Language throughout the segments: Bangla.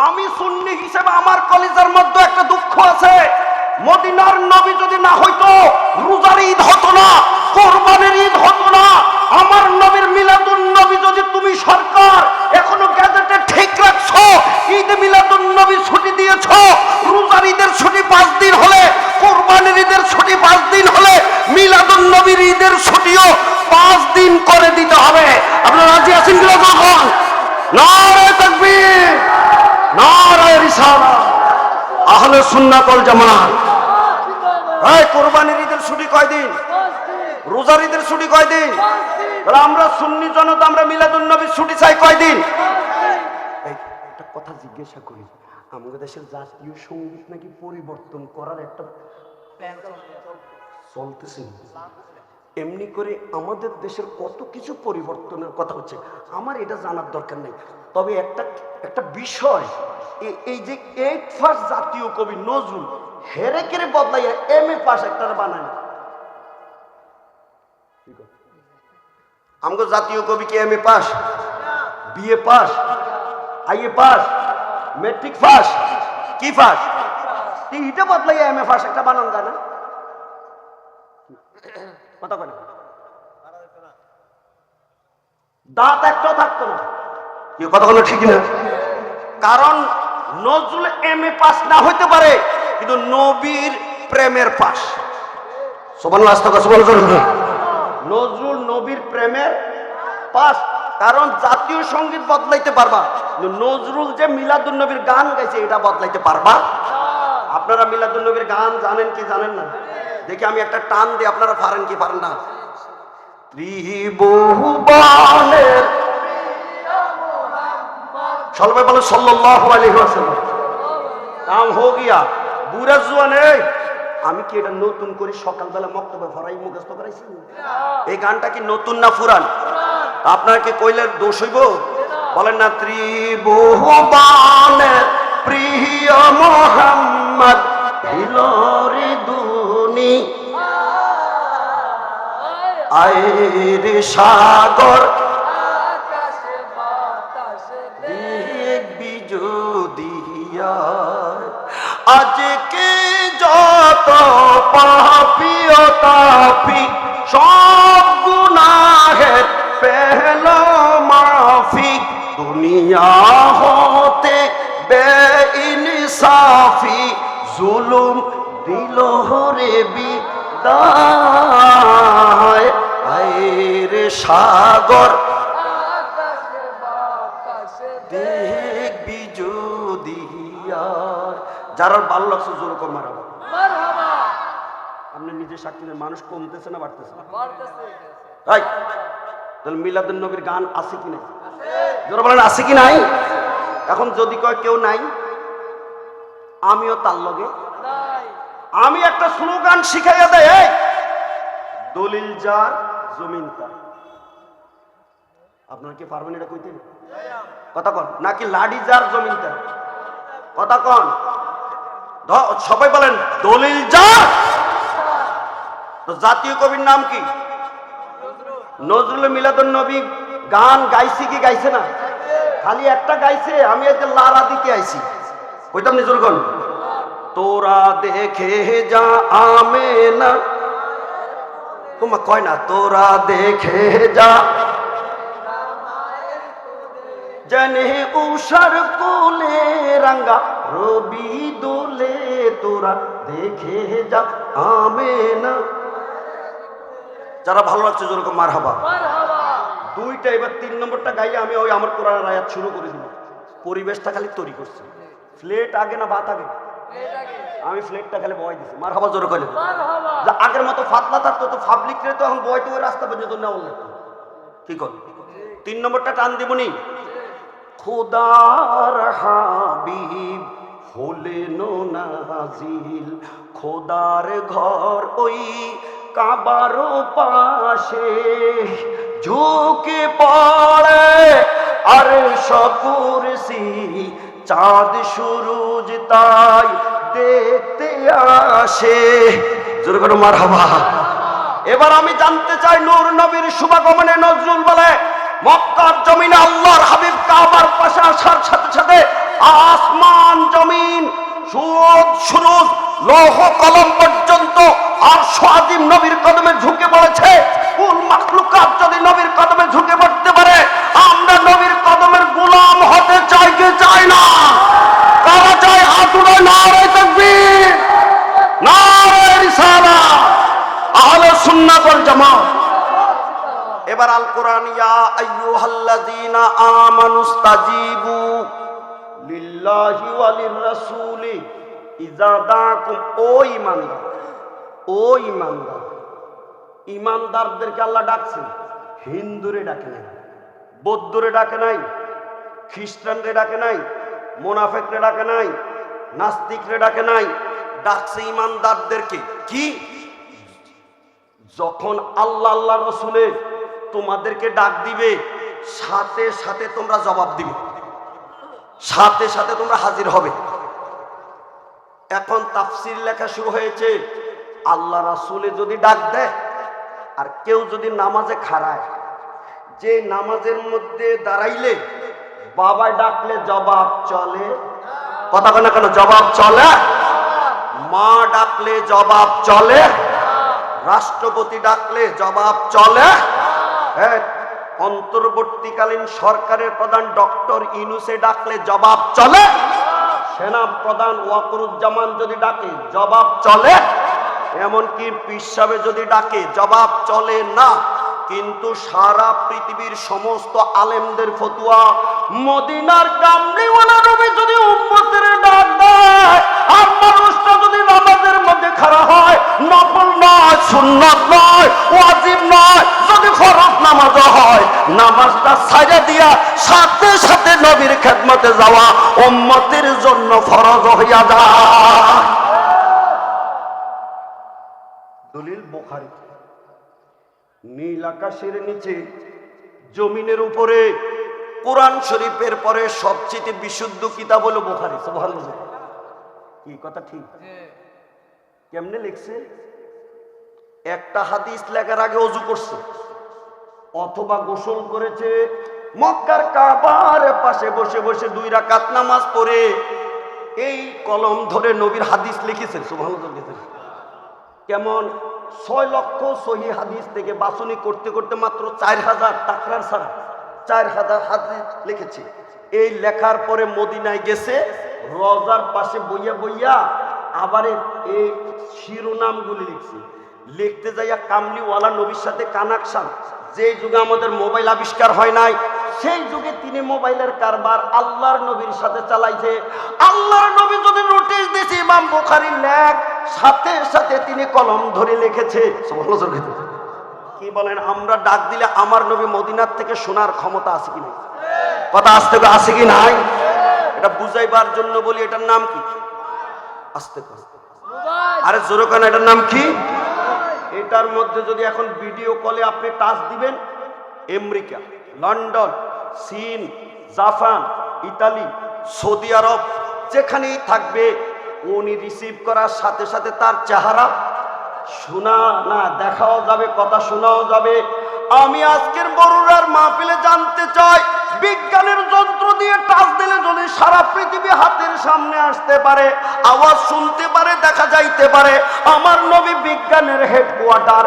আমি সুন্নি হিসেবে আমার কলেজের মধ্যে একটা দুঃখ আছে। মদিনার নবী যদি না হইতো, রোজার ঈদ হতো না, কোরবানির ঈদ হতো না। আমার নবীর মিলাদুন নবী যদি তুমি সরকার, এখনও গ্যাজেটে ঠিক রাখছো, ঈদ মিলাদুন নবী ছুটি দিয়েছ, রোজার ঈদের ছুটি পাঁচ দিন হলে, কোরবানির ঈদের ছুটি পাঁচ দিন হলে, মিলাদুন নবীর ঈদের ছুটিও পাঁচ দিন করে দিতে হবে। আপনারা রাজি আছেন কিনা তখন নারায় তাকবীর। নারায় রিসালা। আহলে সুন্নাত ওয়াল জামাত। এই কোরবানির ঈদের ছুটি কয়দিন? রোজার ঈদের ছুটি কয়দিন? আমরা সুন্নি জনতা, আমরা নবীর ছুটি চাই কয়দিন? একটা কথা জিজ্ঞাসা করি। আমাদের দেশের জাতীয় সংগীত নাকি পরিবর্তন করার একটা চলতেছে? এমনি করে আমাদের দেশের কত কিছু পরিবর্তনের কথা হচ্ছে। আমার এটা জানার দরকার নেই। তবে একটা একটা বিষয় এ- এই যে এইট ফার্স্ট জাতীয় কবি নজরুল হেরে কেড়ে বদলাইয়া এম এ পাস একটা বানায় না আমগো জাতীয় কবি কি M A pass BA pass IA pass matric pass কি পাস এইটা বদলাইয়া এম এ পাস একটা বানান যায় না? কথা না দাঁত একটাও থাকতো না। কি কথা বলো ঠিক না কারণ নজরুল এম এ পাস না হইতে পারে কিন্তু নবীর প্রেমের পাস। রাস্তা নজরুল নবীর প্রেমের পাস। কারণ জাতীয় সংগীত বদলাইতে পারবা নজরুল যে মিলাদুল নবীর গান গাইছে এটা বদলাইতে পারবা। আপনারা মিলাদুল নবীর গান জানেন কি জানেন না? দেখি আমি একটা টান দিই আপনারা পারেন কি পারেন না। এই, আমি কি এটা নতুন করে সকালবেলা ভরাই করাইছি? এই গানটা কি নতুন না পুরান? আপনার কি কইলে দোষ হইব? বলেন না ত্রিভুবনের প্রিয় মোহাম্মদ দুনি আয়ের সাগর। দেখবি যদিয়া আজকে যত পাপিও তাপি, সব গুনাহের পেহল মাফি। দুনিয়া হতে বেইনসাফি জুলুম দিল রে বিদায়। আয়ের সাগর দেখবি যদি যারা ভালো লাগছে জোর মারাবো। আপনি নিজে সাক্ষী মানুষ কমতেছে না বাড়তেছে? তাই তাহলে মিলাদুল নবীর গান আছে কি নাই? জোরে বলেন আছে কি নাই? এখন যদি কয় কেউ নাই আমিও তার লগে আমি একটা স্লোগান শিখাইয়া দেয় দলিল যার, জমিন তার। আপনারা কি পারবেন এটা কইতে? কথা কন, নাকি লাডি যার, জমিন তার? কথা কন। সবাই বলেন, দলিল যার! তো জাতীয় কবির নাম কি? নজরুল মিলাদুন নবী গান গাইছে কি গাইছে না? খালি একটা গাইছে, আমি আজকে লারা দিতে আইছি। কইতাম গন তোরা দেখে যা আমে না তোমা কয় না তোরা দেখে যা। জানে উষার কোলে রাঙ্গা রবি দোলে তোরা দেখে যা আমে না যারা ভালো লাগছে যেরকম মার হাবা দুইটা এবার তিন নম্বরটা গাইয়ে আমি ওই আমার কোরআন আয়াত শুরু করে দিব পরিবেশটা খালি তৈরি করছি। ফ্লেট আগে না ভাত আগে? আমি ফ্লেটটা খালি বয় দিছি। মার হাবা জোরে কইলে। যা আগের মতো ফাতলা থাকতো তো পাবলিক রে তো এখন বয়তে ওই রাস্তা পর্যন্ত নেওয়া লাগতো। কি কর? তিন নম্বরটা টান দিবনি? খোদার হাবিব হলেন নাজিল। খোদার ঘর ওই কাবার পাশে। ঝুঁকে পড়ে আর সকুরসি চাঁদ সুরুজ তাই দেখতে আসে। জোরে করে মার হাবা এবার আমি জানতে চাই নূর নবীর শুভাগমনে নজরুল বলে, মক্কার জমিনে আল্লাহর হাবিব কাবার পাশে আসার সাথে সাথে আসমান জমিন সুদ সুরুজ, লৌহ কলম পর্যন্ত আর সোয়াজিম নবীর কদমে ঝুঁকে পড়েছে। কোন মাখলুকাত যদি নবীর কদমে ঝুঁকে পড়তে পারে, আমরা নবীর হতে চাই কি চাই না? কারা চাই হাত উড়ায় নারে তাকবীর। নারে রিসালা। আহলে সুন্নাত ওয়াল জামাত। এবার আল কোরআন আইয়ুহাল্লাযীনা আমানুস্তাজিবু লিল্লাহি ওয়ালির রাসূলি ইজা দাকুম ও ঈমানদার ও ঈমানদার ঈমানদারদেরকে আল্লাহ ডাকছেন। হিন্দুরে ডাকে নাই, বৌদ্ধরে ডাকে নাই খ্রিস্টানরে ডাকে নাই, মোনাফেকরে ডাকে নাই, নাস্তিকরে ডাকে নাই, ডাকছে ইমানদারদেরকে। কি? যখন আল্লাহ আল্লাহ রসুলে তোমাদেরকে ডাক দিবে, সাথে সাথে তোমরা জবাব দিবে। সাথে সাথে তোমরা হাজির হবে। এখন তাফসির লেখা শুরু হয়েছে, আল্লাহ রাসুলে যদি ডাক দেয়, আর কেউ যদি নামাজে খাড়ায়, যে নামাজের মধ্যে দাঁড়াইলে বাবা ডাকলে জবাব চলে। কথা কেন কেন, জবাব চলে? মা ডাকলে জবাব চলে। রাষ্ট্রপতি ডাকলে জবাব চলে। হ্যাঁ অন্তর্বর্তীকালীন সরকারের প্রধান ডক্টর ইনুসে ডাকলে জবাব চলে। সেনা প্রধান ওয়াকরুজ্জামান যদি ডাকে, জবাব চলে। এমনকি পিসাবে যদি ডাকে, জবাব চলে না। কিন্তু সারা পৃথিবীর সমস্ত আলেমদের ফতুয়া মদিনার কামড়িওয়ালা রবি যদি উম্মতের ডাক দেয় আর মানুষটা যদি নামাজের মধ্যে খাড়া হয়, নফল নয়, সুন্নত নয়, ওয়াজিব নয়, যদি ফরজ নামাজ হয়, নামাজটা সাজা দিয়া সাথে সাথে নবীর খেদমতে যাওয়া উম্মতের জন্য ফরজ হইয়া যায়। দলিল বোখারি নীল আকাশের নিচে, জমিনের উপরে, কোরআন শরীফের পরে সবচেয়ে বিশুদ্ধ কিতাব হলো বোখারি কি কথা ঠিক? কেমনে লিখছে? একটা হাদিস লেখার আগে অজু করছে, অথবা গোসল করেছে, মক্কার কাবার পাশে বসে বসে দুই রাকাত নামাজ পড়ে, এই কলম ধরে নবীর হাদিস লিখেছেন লিখেছেন। কেমন? ছয় লক্ষ সহি হাদিস থেকে বাছনি করতে করতে মাত্র চার হাজার টাকরার ছাড়া চার হাজার হাদিস লিখেছে। এই লেখার পরে মদিনায় গেছে, রজার পাশে বইয়া বইয়া আবার এই শিরোনামগুলি লিখছে। লিখতে যাইয়া কামলিওয়ালা নবীর সাথে কানেকশন যে যুগে আমাদের মোবাইল আবিষ্কার হয় নাই, সেই যুগে তিনি মোবাইলের কারবার আল্লাহর নবীর সাথে চালাইছে। আল্লাহর নবী যদি নোটিশ দিয়েছে ইমাম বুখারির লেখ সাথে সাথে তিনি কলম ধরে লিখেছে। কি বলেন? আমরা ডাক দিলে আমার নবী মদিনার থেকে শোনার ক্ষমতা আছে কি নাই? কথা আসতে আছে কি নাই? এটা বুঝাইবার জন্য বলি, এটার নাম কি? আস্তে আরে জোরে কেন, এটার নাম কি? এটার মধ্যে যদি এখন ভিডিও কলে আপনি টাচ দিবেন, আমেরিকা, লন্ডন, চীন, জাপান, ইতালি, সৌদি আরব, যেখানেই থাকবে উনি রিসিভ করার সাথে সাথে তার চেহারা শোনা না, দেখাও যাবে, কথা শোনাও যাবে। আমি আজকের বড়রার মাহফিলে জানতে চাই, বিজ্ঞানের যন্ত্র দিয়ে টাচ দিলে যদি সারা পৃথিবী হাতের সামনে আসতে পারে, আওয়াজ শুনতে পারে, দেখা যাইতে পারে, আমার নবী বিজ্ঞানের হেডকোয়ার্টার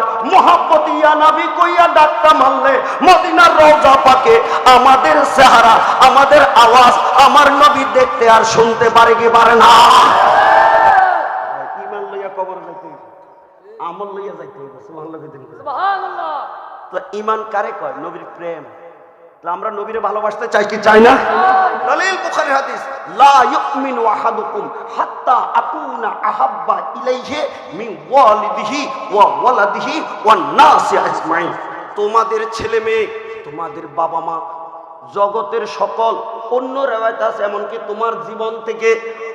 ইয়া নবী কইয়া ডাক্তার মারলে, মদিনার রওজা পাকে, আমাদের চেহারা, আমাদের আওয়াজ, আমার নবী দেখতে আর শুনতে পারে কি পারে না ইমান লইয়া কবর যাইতে হইবে। আমল লইয়া যাইতে হইবে সুবহানাল্লাহ কইতে হইবে। তো ইমান কারে কয়? নবীর প্রেম। তো আমরা নবীরে ভালোবাসতে চাই কি চাই না? দলিল বুখারী হাদিস লা ইউমিনু আহাদুকুম হাত্তা আকুনা আহাব্বা ইলাইহি মিন ওয়ালিদিহি ওয়া ওয়ালাদিহি ওয়ান নাসি আজমাইন। তোমাদের ছেলে মেয়ে তোমাদের বাবা মা জগতের সকল অন্য রেওয়ায়ত আছে, এমনকি তোমার জীবন থেকে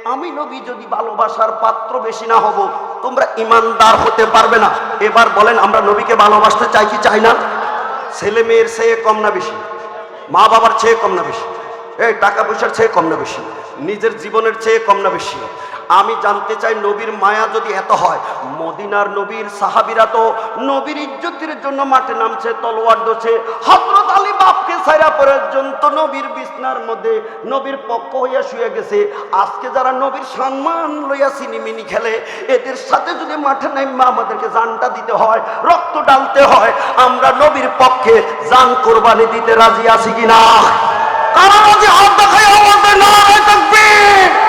আমি নবী যদি ভালোবাসার পাত্র বেশি না হব, তোমরা ইমানদার হতে পারবে না। এবার বলেন, আমরা নবীকে ভালোবাসতে চাই কি চাই না? ছেলে মেয়ের চেয়ে কম না বেশি? মা বাবার চেয়ে কম না বেশি? এই টাকা পয়সার চেয়ে কম না বেশি? নিজের জীবনের চেয়ে কম না বেশি? আমি জানতে চাই নবীর মায়া যদি এত হয়। মদিনার নবীর সাহাবিরা তো নবীর ইজ্জতের জন্য মাঠে নামছে, তলোয়ার দোছে হজরত আলী বাপকে ছাইরা পর্যন্ত নবীর বিছনার মধ্যে নবীর পক্ষ হইয়া শুয়ে গেছে। আজকে যারা নবীর সম্মান লইয়া সিনিমিনি খেলে, এদের সাথে যদি মাঠে নাইমা আমাদেরকে জানটা দিতে হয়, রক্ত ডালতে হয়, আমরা নবীর পক্ষে জান কোরবানি দিতে রাজি আছি কিনা? কারণ রাজি? হাত দেখাই আমাদের নারায় রিসালা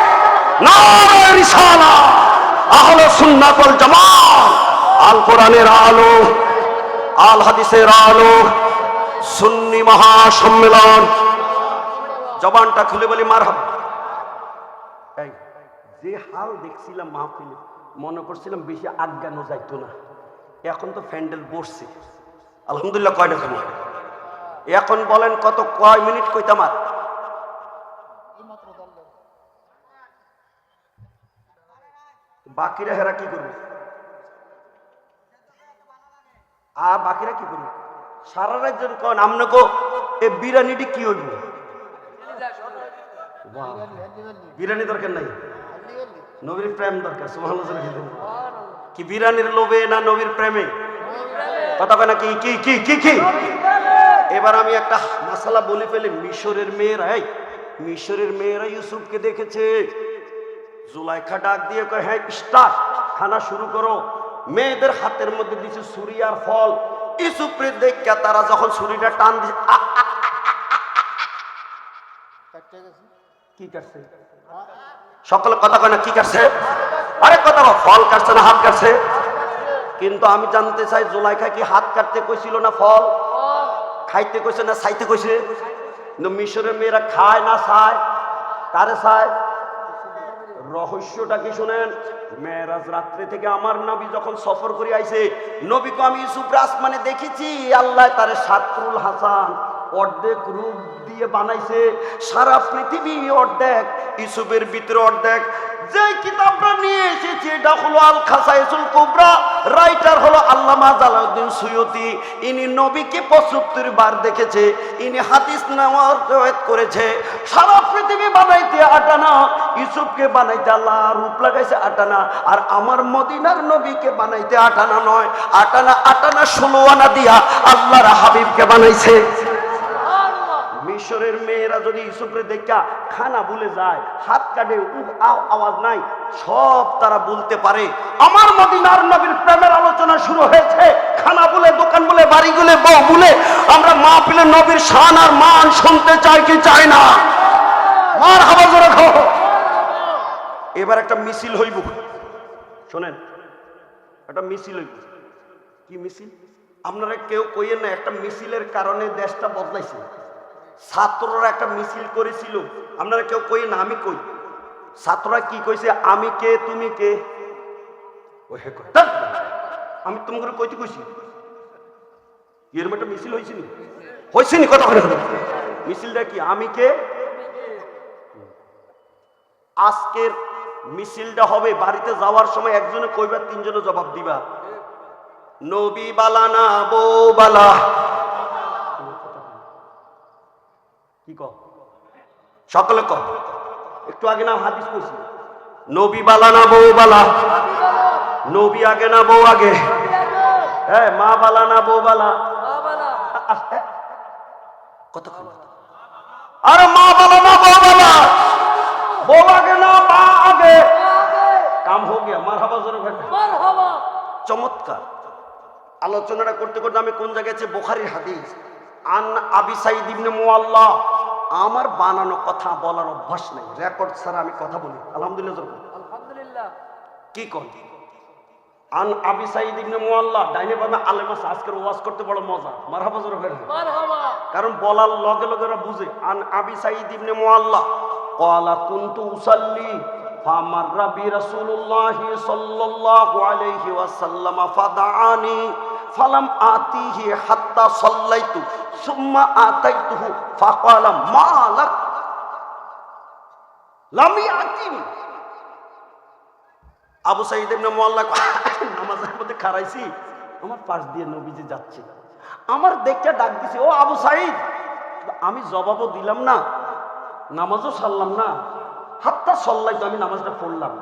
জবানটা খুলে বলি মার যে হাল দেখছিলাম মাহফিলে, মনে করছিলাম বেশি আজ্ঞানো যাইতো না। এখন তো প্যান্ডেল বসছে। আলহামদুলিল্লাহ কয়টা খানি এখন বলেন কত, কয় মিনিট কইতাম আর? বাকিরা হেরা কি করবে? আর বাকিরা কি করবে? সারা রাজ্যের কন আমনে কো এ বিরিয়ানিটি কি হইব? বিরিয়ানি দরকার নাই? নবীর প্রেম দরকার, সুবহানাল্লাহ কি বিরিয়ানির লোভে না নবীর প্রেমে? কথা কয় না, কি কি কি কি কি? এবার আমি একটা মশালা বলে ফেলি, মিশরের মেয়েরা, এই, মিশরের মেয়েরা ইউসুফকে দেখেছে। জুলাইখা ডাক দিয়ে কয় হ্যাঁ স্টার্ট খানা শুরু করো মেয়েদের হাতের মধ্যে দিছে ছুরি আর ফল ইউসুফরে দেখা তারা যখন ছুরিটা টান আ, কি কাটছে সকলে কথা কয় না কি কাটছে আরে কথা ফল কাটছে না হাত কাটছে কিন্তু আমি জানতে চাই জুলাইখা কি হাত কাটতে কইছিল না ফল খাইতে কইছে না চাইতে কইছে মিশরের মেয়েরা খায় না চায় কারে চায় রহস্যটা কি শোনেন? মেয়েরাজ রাত্রে থেকে আমার নবী যখন সফর করে আইছে, নবীকে আমি ইউসুফ মানে দেখেছি, আল্লাহ তার সাতরুল হাসান অর্ধেক রূপ দিয়ে বানাইছে। সারা পৃথিবী অর্ধেক, ইউসুফের ভিতরে অর্ধেক। যে কিতাবটা নিয়ে এসেছি, এটা হলো আল খাসাইসুল কুবরা, রাইটার হলো আল্লামা জালাউদ্দিন সুয়তি। ইনি নবীকে পঁচাত্তর বার দেখেছে, ইনি হাদিস নেওয়ার করেছে। সারা পৃথিবী বানাইতে আটানা, ইউসুফকে বানাইতে আল্লাহ রূপ লাগাইছে আটানা। আর আমার মদিনার নবীকে বানাইতে আটানা নয়, আটানা আটানা ষোলো আনা দিয়া আল্লাহর হাবিবকে বানাইছে। মিশরের মেয়েরা যদি ইউসুফরে দেখা খানা ভুলে যায়, হাত কাটে আওয়াজ নাই, সব তারা বলতে পারে, আমার মদিনার নবীর প্রেমের আলোচনা শুরু হয়েছে। খানা বলে দোকান বলে বাড়ি গুলে বউ বলে আমরা মা পিলে নবীর শান আর মান শুনতে চাই কি চাই না? মার হাবাজ রাখো এবার একটা মিছিল হইব। শোনেন, একটা মিছিল হইব। কি মিছিল? আপনারা কেউ কইয়েন না, একটা মিছিলের কারণে দেশটা বদলাইছে। ছাত্ররা একটা মিছিল করেছিল। আপনারা কেউ কই না, আমি কই? ছাত্ররা কি কইছে? আমি কে, তুমি কে? হে আমি তুমি কইতে কইছি। এরম একটা মিছিল হয়েছে নি? হয়েছে নি? কথা বলে মিছিলটা কি? আমি কে? আজকের মিছিলটা হবে বাড়িতে যাওয়ার সময় একজনে কইবা, তিনজনে জবাব দিবা। নবী বালা না বউ বালা। কি কহ সকলে কহ একটু আগে না হাদিস কইছি নবী বালা না বউ বালা? নবী আগে না বউ আগে? হ্যাঁ মা বালা না বউ বালা? কতক্ষণ? আরে মা বালা না বউ বালা? বউ আগে না মা আগে? কাম হো গিয়া মার হাবা জোরে ভাই চমৎকার। আলোচনাটা করতে করতে আমি কোন জায়গায় আছি? বোখারির হাদিস। আন আবি সাইদ ইবনে মুআল্লা আমার বানানো কথা বলার অভ্যাস নেই। রেকর্ড ছাড়া আমি কথা বলি। আলহামদুলিল্লাহ আলহামদুলিল্লাহ। কি কর আন আবি সাইদ ইবনে মুআল্লা ডাইনে বামে আলেম আছে আজকের ওয়াজ করতে বড় মজা। মারহাবা জোরে ভাই মারহাবা। কারণ বলার লগে লগে ওরা বুঝে। আন আবি সাইদ ইবনে মুআল্লা ক্বালা কুনতু উসাল্লি ফামাররা বি রাসূলুল্লাহ সাল্লাল্লাহু আলাইহি ওয়াসাল্লাম ফাদাআনি ফালাম আতিহি হাত্তা সাল্লাইতু, সুম্মা আতাইতুহু ফাকালা মা লাম ইয়াতিনি আবু সাইদ ইবনে মুআল্লা নামাজের মধ্যে খারাইছি আমার পাশ দিয়ে নবীজি যাচ্ছে। আমার দেখতে ডাক দিছে, ও আবু সাইদ, আমি জবাবও দিলাম না, নামাজও সারলাম না, হাত্তা সল্লাই তো আমি নামাজটা পড়লাম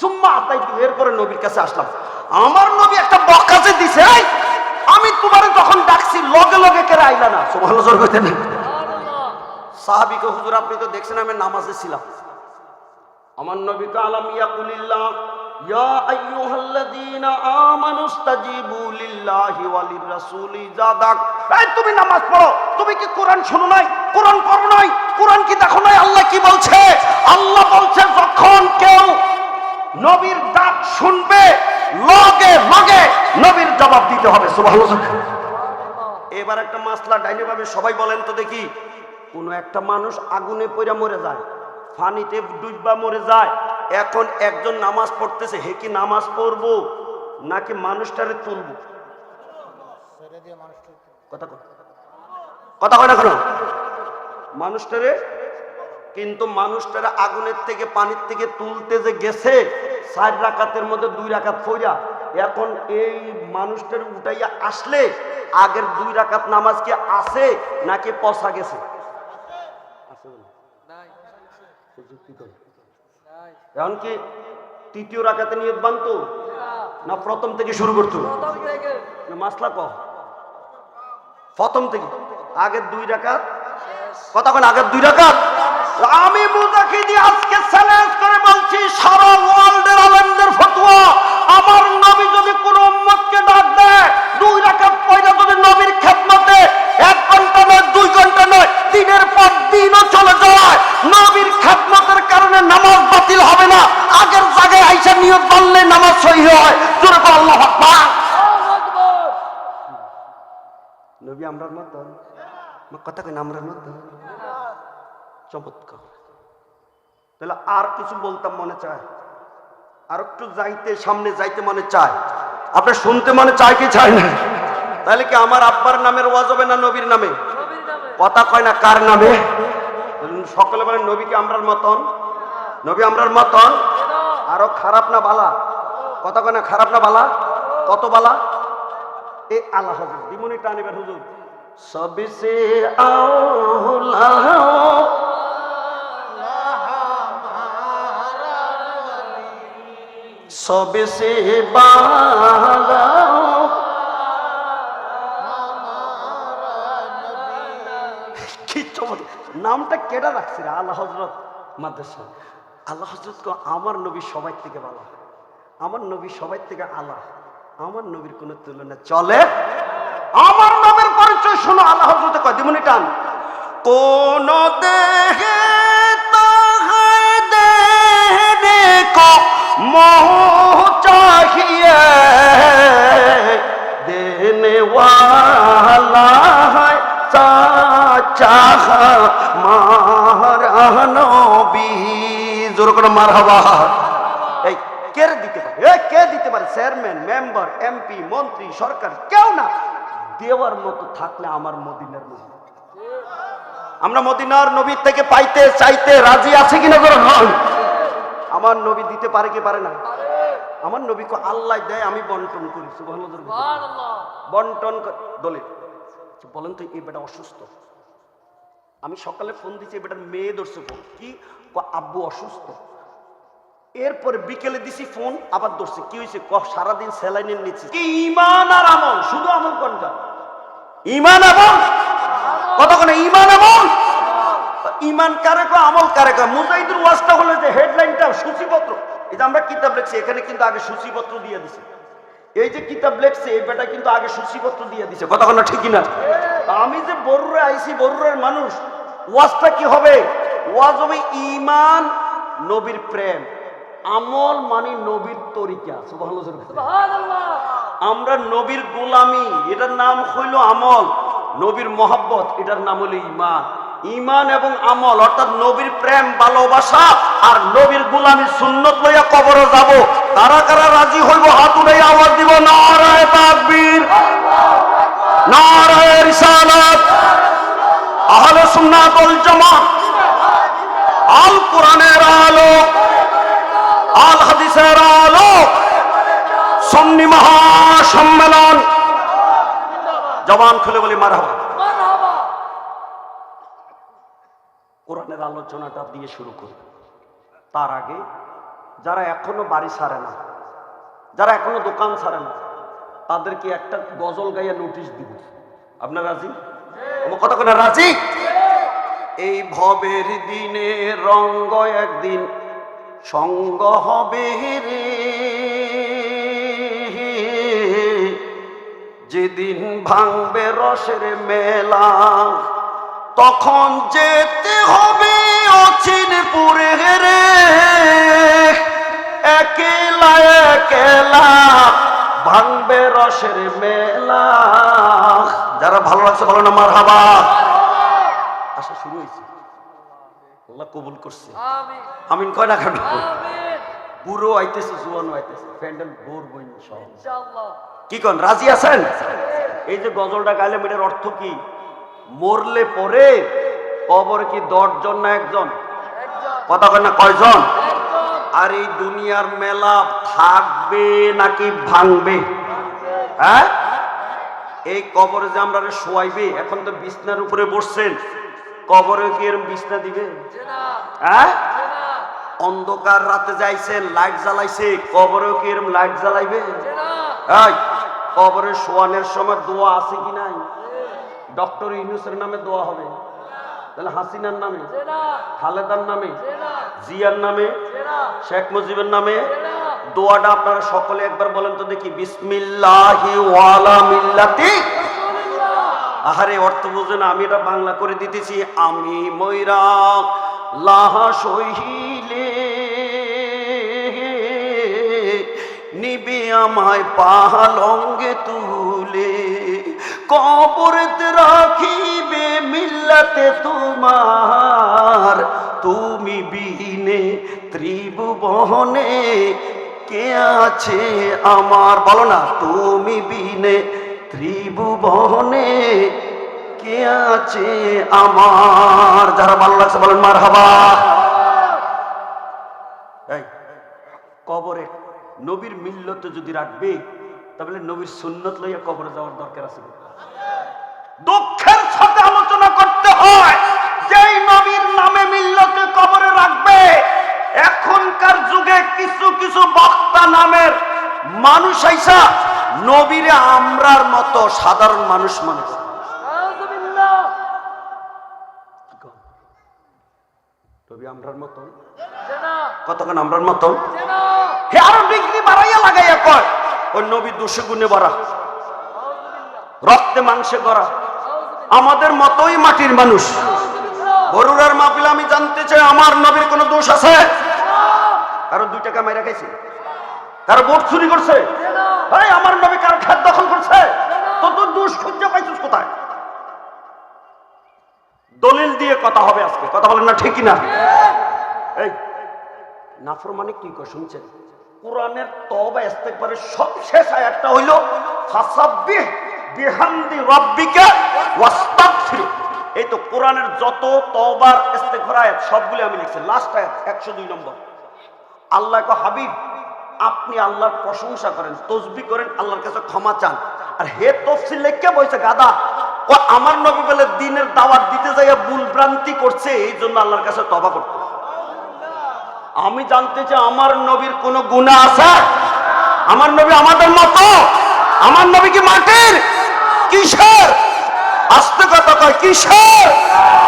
সুম্মা আতাই এরপরে নবীর কাছে আসলাম। আমার নবী একটা বকাজে দিছে আমি তোমারে যখন ডাকছি, লগে লগে কেড়ে আইলা না? সুবহানাল্লাহ, জোর কইতে সাহাবিকে হুজুর, আপনি তো দেখছেন আমি নামাজে ছিলাম। আমার নবী তো আলাম ইয়াকুলিল্লাহ ইয়া আইয়ুহাল্লাযীনা আমানুস্তাজিবু লিল্লাহি ওয়ালির রাসূলি জাদাক এই, তুমি নামাজ পড়ো, তুমি কি কোরআন শোনো নাই? কোরআন পড়ো নাই? কোরআন কি দেখো নাই? আল্লাহ কি বলছে? আল্লাহ বলছে, যখন কেউ নবীর ডাক শুনবে, লগে লগে নবীর জবাব দিতে হবে এবার একটা মাসলা ডাইনে ভাবে সবাই বলেন তো দেখি, কোনো একটা মানুষ আগুনে পড়ে মরে যায়, ফানিতে ডুববা মরে যায়, এখন একজন নামাজ পড়তেছে, হে কি নামাজ পড়ব, নাকি মানুষটারে তুলবো? কথা কথা কয় না কেন? মানুষটারে কিন্তু মানুষটারে আগুনের থেকে, পানির থেকে তুলতে যে গেছে, চার রাকাতের মধ্যে দুই রাকাত ফইরা এখন এই মানুষটার উঠাইয়া আসলে আগের দুই রাকাত নামাজ কি আছে নাকি পচা গেছে? এখন কি তৃতীয় রাকাতে নিয়ত বানতো? না প্রথম থেকে শুরু করতো? মাসলা কহ প্রথম থেকে। আগের দুই রাকাত? কতক্ষণ আগের দুই রাকাত? আমি মুজাহিদি আজকে চ্যালেঞ্জ করে বলছি, সারা ওয়ার্ল্ডের আলেমদের ফতোয়া। আমার নবী যদি কোন উম্মতকে ডাক দেয়, দুই রাকাত পয়দা যদি নবীর খেদমতে, এক ঘণ্টা নয়, দুই ঘণ্টা নয়, দিনের পর দিনও চলে যায়। নবীর খেদমতের কারণে নামাজ বাতিল হবে না। আগের জায়গায় আইসা নিয়ত বললে নামাজ সহি হয়। জোরে আল্লাহ আকবার। নবী আমরার মতো? কথা কই না আমরার মতো? চমৎকার। তাহলে আর কিছু বলতাম মনে চায়? আর একটু যাইতে সামনে যাইতে মনে চায়? আপনার শুনতে মনে চায় কি চায় না? তাহলে কি আমার আব্বার নামের ওয়াজ হবে না নবীর নামে? কথা কয় না কার নামে? সকলে বলেন নবী কি আমরার মতন? নবী আমরার মতন? আরও খারাপ না বালা? কথা কয় না খারাপ না বালা? কত বালা? এ আল্লাহ হজর দিমনি টানিবেন হুজুর। সবসে আওলা সবসে বালা নামটা কেডা রাখছি রে? আল্লাহ হজরত মাদ্রাসা। আল্লাহ হজরত কো, আমার নবী সবাই থেকে ভালো। আমার নবী সবাই থেকে আল্লাহ। আমার নবীর কোনো তুলনা চলে। আমার নবীর পরিচয় শোনো আল্লাহ হজরত কয় দিমনি টান। কোন দেহে কো মোহ চাহিয়ে দেনে ওয়ালা है। চাচা মারানবী জোর করে মার কে দিতে পারে? এ কে দিতে পারে? চেয়ারম্যান, মেম্বার, এমপি, মন্ত্রী, সরকার, কেউ না। দেওয়ার মতো থাকলে আমার মদিনার আমরা মদিনার নবীর থেকে পাইতে, চাইতে রাজি আছে কিনা করে নয়। আমার নবী দিতে পারে কি পারে না আমার নবীকে আল্লাহ দেয় আমি বন্টন করি বন্টন দলে আচ্ছা, বলেন তো এই বেটা অসুস্থ। আমি সকালে ফোন দিচ্ছি বেটার মেয়ে ধরছে ফোন। কি? আব্বু অসুস্থ। এরপরে বিকেলে দিছি ফোন আবার ধরছে। কি হয়েছে ক সারাদিন স্যালাইনের নিচ্ছে কি ইমান আর আমল? শুধু আমল কোনটা ইমান আমল? কতক্ষণ ইমান আমল? ইমান কারে কয় আমল কারে কয় মুজাহিদুর ওয়াজটা হলো যে হেডলাইনটা এই যে আমরা কিতাব লিখছি এখানে কিন্তু আগে সূচিপত্র দিয়ে দিছে। এই যে কিতাব লেখছে এই বেটা কিন্তু আগে সূচিপত্র দিয়ে দিছে। কথা কোনো? ঠিকই না আমি যে বরুরে আইছি বরুরের মানুষ ওয়াজটা কি হবে? ওয়াজ হবে ইমান নবীর প্রেম। আমল মানে নবীর তরিকা। সুবহানাল্লাহ আমরা নবীর গোলামি এটার নাম হইল আমল। নবীর মহব্বত এটার নাম হইল ইমান ইমান এবং আমল, অর্থাৎ নবীর প্রেম, ভালোবাসা আর নবীর গোলামি সুন্নত লইয়া কবরে যাব। কারা কারা রাজি হইব হাত উঠাই আওয়াজ দিব, নারায় তাকবীর, নারায় রিসালাত, আহলে সুন্নাত ওয়াল জামাত, আল কোরআনের আলো, আল হাদিসের আলো, সন্নি মহাসম্মেলন। জবান খুলে বলি, মারহাবা। কোরআনের আলোচনাটা দিয়ে শুরু করি তার আগে যারা এখনও বাড়ি ছাড়ে না, যারা এখনও দোকান ছাড়ে না, তাদেরকে একটা গজল গাইয়া নোটিশ দিব। আপনার রাজি? কোনো রাজি? এই ভবের দিনে রঙ্গ একদিন সঙ্গ হবে রে। যেদিন ভাঙবে রসের মেলা তখন যেতে হবে অচিনপুরে রে। একেলা একেলা ভাঙবে রসের মেলা। যারা ভালো লাগছে বলো না মার হাবা আসা শুরু হয়েছে। আল্লাহ কবুল করছে। আমিন। কয় না কেন? পুরো আইতেছে জুয়ানো আইতেছে। প্যান্ডেল বোর বইন সব। কি কন রাজি আছেন? এই যে গজলটা গাইলে এটার অর্থ কি? মরলে পরে কবর কি দশজন না একজন? কথা কয় না কয়জন? আর এই দুনিয়ার মেলা থাকবে নাকি ভাঙবে? হ্যাঁ? এই কবরে যে আমরা শোয়াইবে এখন তো বিছনার উপরে বসছেন। কবরে কি এরকম বিছনা দিবে? হ্যাঁ? অন্ধকার রাতে যাইছেন লাইট জ্বালাইছে কবরেও কি এরকম লাইট জ্বালাইবে? কবরে শোয়ানোর সময় দোয়া আছে কি নাই? ডক্টর ইউনুসের নামে দোয়া হবে। তাহলে হাসিনার নামে খালেদার নামে জিয়ার নামে শেখ মুজিবের নামে দোয়াটা আপনারা সকলে একবার বলেন তো দেখি। বিসমিল্লাহি ওয়ালা মিল্লাতি। আহারে অর্থ বুঝে না আমি এটা বাংলা করে দিতেছি। আমি ময়রা লাহা সহিলে নিবে আমায় পাহালঙ্গে তুলে। কবরেতে রাখিবে মিল্লাতে তোমার। তুমি বিহীনে ত্রিভুবনে কে আছে আমার? বলো না, তুমি বিনে ত্রিভুবনে কে আছে আমার? যারা ভালো লাগছে বলেন মার হাবা কবরে নবীর মিল্লত যদি রাখবে, তাহলে নবীর সুন্নত লইয়া কবরে যাওয়ার দরকার আছে দুঃখের সাথে আলোচনা করতে হয়। যেই নবীর নামে মিল্লতে কবরে রাখবে এখনকার যুগে কিছু কিছু বক্তা নামের মানুষ আইসা নবীরে আমরার মতো সাধারণ মানুষ আমরার মতো? কতক্ষণ আমরার মতো? জেনা। হে আরও ডিগ্রি বাড়াইয়া লাগাইয়া কয় ওই নবী দুশো গুণে বাড়া। রক্তে মাংসে গড়া। আমাদের মতোই মাটির মানুষ। বরুরার মাহফিল আমি জানতে চাই, আমার নবীর কোনো দোষ আছে? কারও দুই টাকা মাইরা খাইছে? কারও ভোট চুরি করছে? আমার নবী কারও খাদ দখল করছে? তো তোর দোষ খুঁজে পাইছিস কোথায়? দলিল দিয়ে কথা হবে আজকে। কথা বলেন না ঠিকই না এই নাফর মানে কি শুনছেন? কোরআনের তওবা ইস্তেগফারের সবশেষ আয়াতটা হইল, ফাসাব্বিহ বিহামদি ওয়াস্তাগফির। এই তো কোরআনের যত তওবার, ইস্তেগফার আয়াত, সবগুলি আমি লিখছি। লাস্ট আয়াত 102 নম্বর। আল্লাহ কো হাবিব, আপনি আল্লাহর প্রশংসা করেন, তসবি করেন, আল্লাহর কাছে ক্ষমা চান। আর হে তফসিল বইছে গাদা ও আমার নবী বলে দিনের দাওয়াত দিতে যাইয়া ভুল ভ্রান্তি করছে, এই জন্য আল্লাহর কাছে তবা করতে আমি জানতে চাই, আমার নবীর কোনো গুণা আছে? আমার নবী আমাদের মতো? আমার নবী কি মাটির? কিসের? আস্তে কথা কয়, কিসের?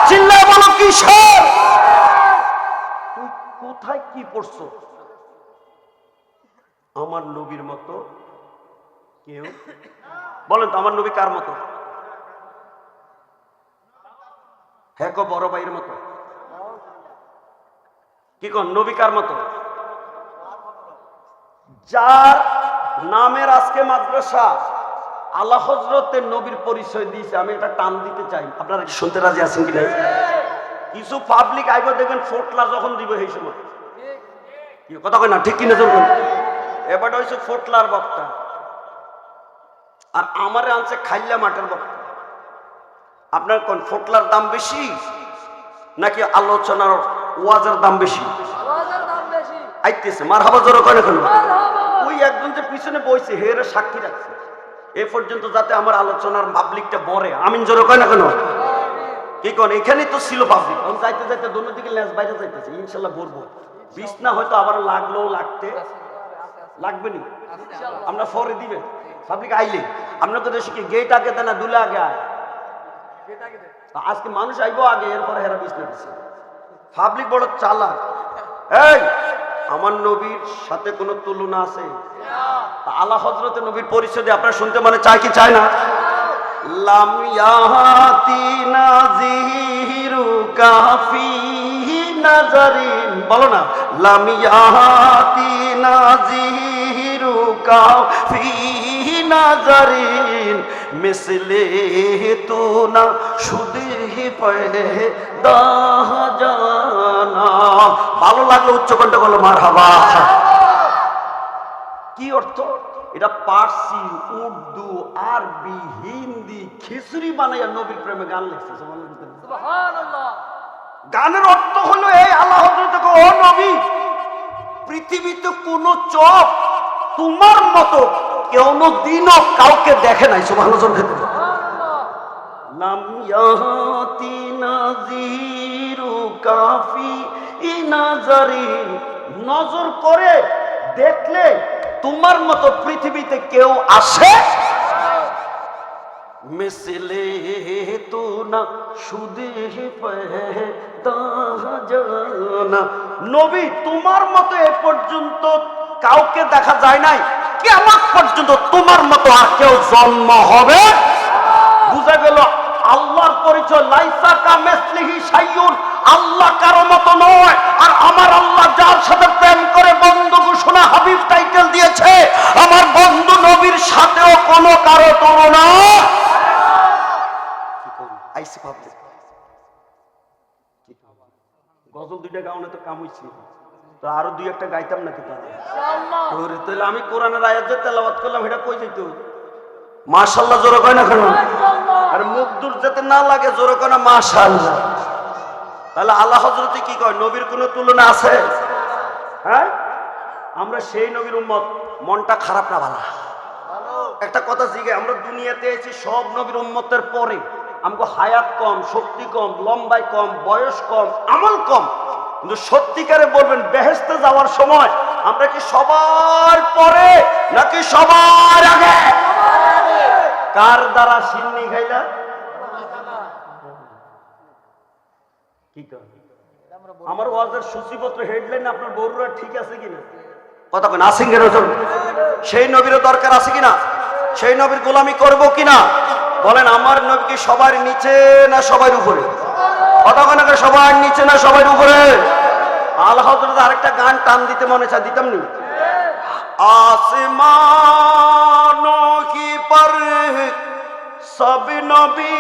চিল্লায় বলো, কিসের? তুই কোথায় কি পড়ছো? আমার নবীর মতো কেউ? বলেন তো, আমার নবী কার মতো? হ্যাঁ বড় ভাইয়ের মতো। কি কন, নবী কার মতো? যার নামের আজকে মাদ্রাসা আল্লাহ হজরতের নবীর পরিচয় দিয়েছে আমি এটা টান দিতে চাই। আপনারা শুনতে রাজি আছেন কি না কিছু পাবলিক আইব দেখবেন ফোটলা যখন দিব এই সময়। কথা কয় না ঠিক কিনা যখন? এবার হয়েছে ফোটলার বক্তা। আর আমারে আনছে খাইলা মাঠের বক্তা। আপনার কোন ফোটলার দাম বেশি? নাকি আলোচনার ওয়াজের দাম বেশি? আইতেছে মার হাবা জোর করে কেন? মারহাবা। ওই একজন যে পিছনে বইছে হেরে সাক্ষী রাখছে। এ পর্যন্ত যাতে আমার আলোচনার পাবলিকটা বরে। আমিন জোর কয় না কেন? কি কোন? এখানেই তো ছিল পাবলিক আমি যাইতে যাইতে দোনো দিকে লেজ বাইরে যাইতেছে। ইনশাল্লাহ বলব। বিষ না হয়তো আবার লাগলেও লাগতে। লাগবে নি? আমরা ফরে দিবেন পাবলিক আইলে। আপনাদের দেশে কি গেট আগে দেয় না দুলে আগে আয়? আজকে মানুষ আইবো আগে, এরপরে হেরা বিছনা দিচ্ছে পাবলিক বড় চালাক। এই! আমার নবীর সাথে কোনো তুলনা আছে? আল্লাহ হজরতে নবীর পরিচয় আপনার আপনারা শুনতে মানে চায় কি চায় না? লাম ইয়াতি নাজিরু কাফি নাজারিন। বলো না। লাম ইয়াতি নাজিরু কাফি নাজারিন মিসলে তো না সুদেহি পয়ে দাহ জানা। ভালো লাগল উচ্চকণ্ঠ বলো মার হাবা কি অর্থ? এটা পার্সি উর্দু আরবি হিন্দি খিচুড়ি বানাইয়া নবীর প্রেমে গান লিখছে গানের অর্থ হলো এই আল্লাহ ও নবী পৃথিবীতে কোন চোখ তোমার মতো কেউ দিনও কাউকে দেখে নাই, সুবহানাল্লাহ সুবহানাল্লাহ লাম ইয়াতি নাজিরু নজর করে দেখলে তোমার মতো পৃথিবীতে কেউ আসে? মিসলে তো না সুদে জানা। নবী, তোমার মতো এ পর্যন্ত কাউকে দেখা যায় নাই কেমন পর্যন্ত তোমার মতো আর কেউ জন্ম হবে? বুঝা গেল, আল্লাহর পরিচয়, লাইসা কা মেসলিহি সাইয়ুন আল্লাহ কারও মতো নয়। আর আমার আল্লাহ যার সাথে প্রেম করে বন্ধু ঘোষণা হাবিব টাইটেল দিয়েছে, আমার বন্ধু নবীর সাথেও কোনো কারও তুলনা? আইসি ভাবতে গজল দুইটা গাউনে তো কাম হইছে তো আরও দুই একটা গাইতাম নাকি তাহলে? আমি কোরআনের আয়াত যে তেলাওয়াত করলাম এটা কই যাইতো? মাশাআল্লাহ জোরে কয় না কেন? আর মুখ দূর যাতে না লাগে জোরে কয় না মাশাআল্লাহ। তাহলে আল্লাহ হজরতে কি কয়? নবীর কোনো তুলনা আছে? হ্যাঁ? আমরা সেই নবীর উম্মত মনটা খারাপ না ভালো। একটা কথা জিগে আমরা দুনিয়াতে এসেছি সব নবীর উম্মতের পরে আমগো হায়াত কম শক্তি কম লম্বাই কম বয়স কম আমল কম। কিন্তু সত্যিকারে বলবেন বেহেস্তে যাওয়ার সময় আমরা কি সবার পরে নাকি সবার আগে? কার দ্বারা সিন্নি খাইলা? কি আমার ওয়াজের সূচিপত্র হেডলাইন আপনার বউরা ঠিক আছে কিনা? কথা কেন আসিঙ্গের ওজন? সেই নবীরও দরকার আছে কিনা? সেই নবীর গোলামি করব কিনা? বলেন, আমার নবী কি সবার নিচে না সবার উপরে? কতক্ষণকে সবার নিচে না, সবার উপরে। আল হজরত আরেকটা গান টান দিতে মনে চা দিতাম নি? আসমানো কি পর সব নবী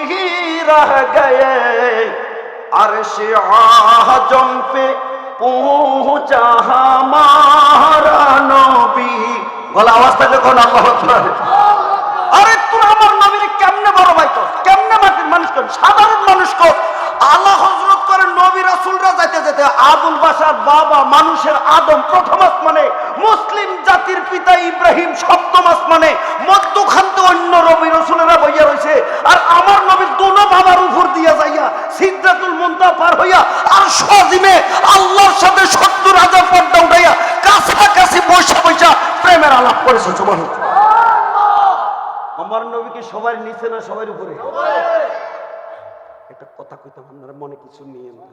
রহ গয়ে, আরশ আজম পে পৌঁছা হামারা নবী। গলা আওয়াজ থাকলে কোন আল্লাহ আরে তুই আমার নবীর কেমনে বড় ভাই তো কেমনে আবুল বাসার বাবা মানুষের আদম প্রথম আসমানে মুসলিম জাতির পিতা ইব্রাহিম সপ্তম আসমানে মধ্যখান্তে অন্য নবী রসুলেরা বইয়া রয়েছে আর আমার নবীর দোনো বাবার উপর দিয়া যাইয়া সিদ্ধাতুল মুন্তা পার হইয়া আর সজিমে আল্লাহর সাথে সত্তর হাজার পর্দা উঠাইয়া কাছাকাছি বৈশা বৈশা প্রেমের আলাপ করেছে চুমান আমার নবীকে সবার নিচে না সবার উপরে? একটা কথা কইতাম আপনারা মনে কিছু নিয়ে না।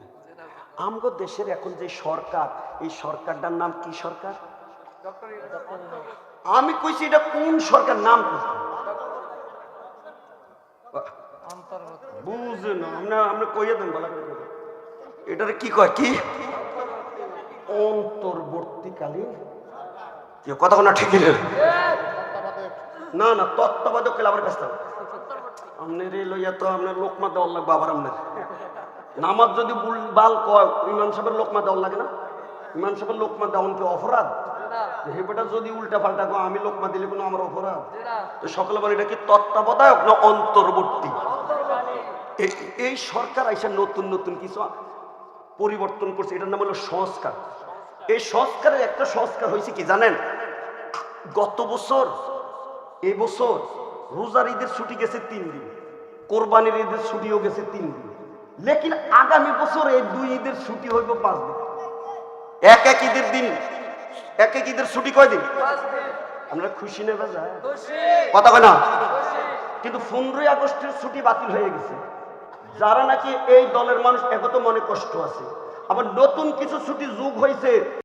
আমগো দেশের এখন যে সরকার, এই সরকারটার নাম কি সরকার? আমি কইছি এটা কোন সরকার নাম কি? অন্তর্গত বুঝে না আমরা আমরা কইয়া দেন বলা কি কয়, কি? অন্তর্বর্তীকালীন? কথা না না আপনার তো আপনার লোকমা দেওয়ার লাগবে, আবার আপনার। নামাজ যদি বাল কয় ইমাম সাহেবের লোকমা দেওয়ার লাগে না? ইমাম সাহেবের লোকমা দেওয়ান কি অপরাধ? হেবেটা যদি উল্টা পাল্টা কয় আমি লোকমা দিলে কোনো আমার অপরাধ? তো সকলে বলে এটা কি তত্ত্বাবধায়ক না অন্তর্বর্তী? এই- সরকার আইসা নতুন নতুন কিছু পরিবর্তন করছে এটার নাম হলো সংস্কার। এই সংস্কারের একটা সংস্কার হয়েছে কি জানেন? গত বছর এই বছর রোজার ঈদের ছুটি গেছে তিন দিন কোরবানির ঈদের ছুটিও গেছে তিন দিন। লেকিন আগামী বছর এই দুই ঈদের ছুটি হইব পাঁচ দিন। এক এক ঈদের দিন এক এক ঈদের ছুটি কয় দিন? আমরা খুশি নেবে যায় কথা কয় না? কিন্তু পনেরোই আগস্টের ছুটি বাতিল হয়ে গেছে। যারা নাকি এই দলের মানুষ একত মনে কষ্ট আছে। আবার নতুন কিছু ছুটি যুগ হয়েছে